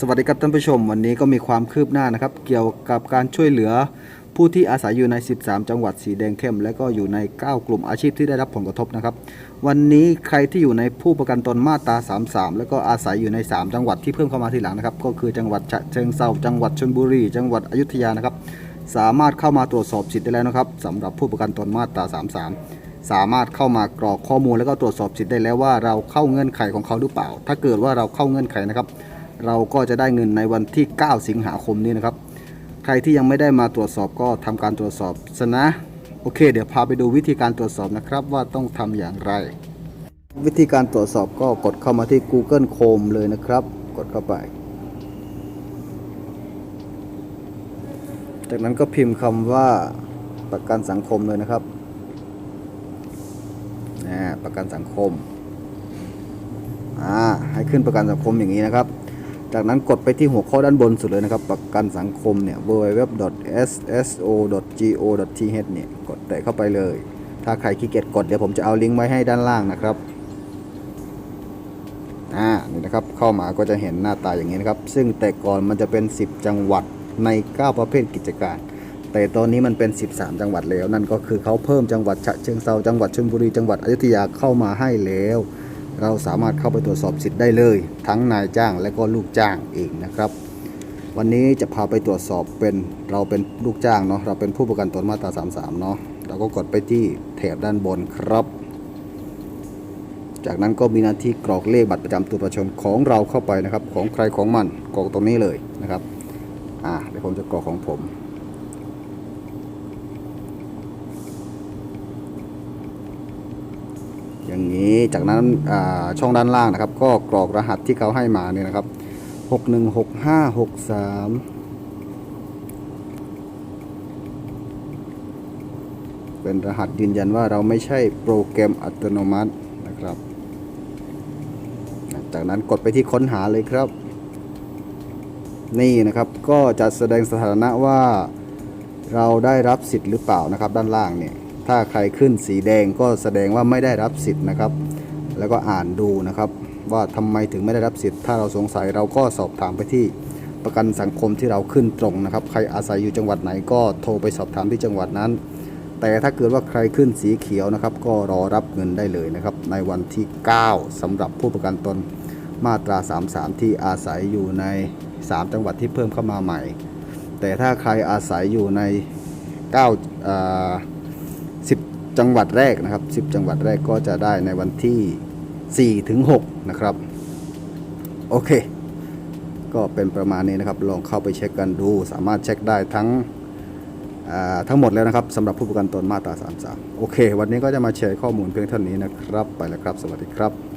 สวัสดีครับท่านผู้ชม วันนี้ก็มีความคืบหน้านะครับ เกี่ยวกับการช่วยเหลือผู้ที่อาศัยอยู่ใน 13 จังหวัดสีแดงเข้ม และก็อยู่ใน 9 กลุ่มอาชีพที่ได้รับผลกระทบนะครับ วันนี้ใครที่อยู่ในผู้ประกันตนมาตรา 33 แล้วก็อาศัยอยู่ใน 3 จังหวัดที่เพิ่มเข้ามาทีหลังนะครับ ก็คือจังหวัดฉะเชิงเทราจังหวัดชลบุรี จังหวัดอยุธยานะครับ สามารถเข้ามาตรวจสอบสิทธิ์ได้แล้วนะครับสำหรับผู้ประกันตนมาตรา 33สามารถเข้ามากรอกข้อมูลแล้วก็ตรวจสอบสิทธิ์ได้แล้วว่าเราเข้าเงื่อนไขของเขาหรือเปล่า ถ้าเกิดว่าเราเข้าเงื่อนไขนะครับ เราก็จะได้เงินในวันที่ 9 สิงหาคมนี้นะครับ ใครที่ยังไม่ได้มาตรวจสอบก็ทำการตรวจสอบซะนะโอเค เดี๋ยวพาไปดูวิธีการตรวจสอบนะครับว่าต้องทำอย่างไร วิธีการตรวจสอบก็กดเข้ามาที่ Google Chrome เลยนะครับ กดเข้าไป จากนั้นก็พิมพ์คำว่าประกันสังคมเลยนะครับประกันสังคม อ่า ให้ขึ้นประกันสังคมอย่างนี้นะครับ จากนั้นกดไปที่หัวข้อด้านบนสุดเลยนะครับ ประกันสังคมเนี่ย www.sso.go.th เนี่ย กดแตะเข้าไปเลย ถ้าใครขี้เกียจกดเดี๋ยวผมจะเอาลิงก์ไว้ให้ด้านล่างนะครับอ่านี่นะครับ เข้ามาก็จะเห็นหน้าตาอย่างนี้นะครับ ซึ่งแต่ก่อนมันจะเป็น 10 จังหวัดใน 9 ประเภทกิจการ แต่ตอนนี้มันเป็น 13 จังหวัดแล้ว นั่นก็คือเขาเพิ่มจังหวัดฉะเชิงเซาจังหวัดชลบุรีจังหวัดอยุธยาเข้ามาให้แล้ว เราสามารถเข้าไปตรวจสอบสิทธิ์ได้เลย ทั้งนายจ้างและก็ลูกจ้างเองนะครับ วันนี้จะพาไปตรวจสอบเป็นเราเป็นลูกจ้างเนาะเราเป็นผู้ประกันตนมาตรา 33 เนาะเราก็กดไปที่แถบด้านบนครับ จากนั้นก็มีหน้าที่กรอกเลขบัตรประจำตัวประชาชนของเราเข้าไปนะครับ ของใครของมันกรอกตรงนี้เลยนะครับอ่าเดี๋ยวผมจะกรอกของผม อย่างนี้จากนั้นช่องด้านล่างนะครับ ก็กรอกรหัสที่เขาให้มาเนี่ยนะครับหกหนึ่งหกห้าหกสามเป็นรหัสยืนยันว่าเราไม่ใช่โปรแกรมอัตโนมัตินะครับ จากนั้นกดไปที่ค้นหาเลยครับ นี่นะครับก็จะแสดงสถานะว่าเราได้รับสิทธิ์หรือเปล่านะครับด้านล่างเนี่ย ถ้าใครขึ้นสีแดงก็แสดงว่าไม่ได้รับสิทธิ์นะครับ แล้วก็อ่านดูนะครับ ว่าทำไมถึงไม่ได้รับสิทธิ์ ถ้าเราสงสัยเราก็สอบถามไปที่ประกันสังคมที่เราขึ้นตรงนะครับ ใครอาศัยอยู่จังหวัดไหนก็โทรไปสอบถามที่จังหวัดนั้น แต่ถ้าเกิดว่าใครขึ้นสีเขียวนะครับ ก็รอรับเงินได้เลยนะครับ ในวันที่ 9สำหรับผู้ประกันตนมาตรา 33 ที่อาศัยอยู่ใน 3 จังหวัดที่เพิ่มเข้ามาใหม่ แต่ถ้าใครอาศัยอยู่ใน9อ่า จังหวัดแรกนะครับ 10 จังหวัดแรกก็จะได้ในวันที่4ถึง6นะครับ โอเค ก็เป็นประมาณนี้นะครับ ลองเข้าไปเช็คกันดู สามารถเช็คได้ทั้งทั้งหมดแล้วนะครับสำหรับผู้ประกันตนมาตรา 33 โอเค วันนี้ก็จะมาแชร์ข้อมูลเพียงเท่านี้นะครับ ไปแล้วครับ สวัสดีครับ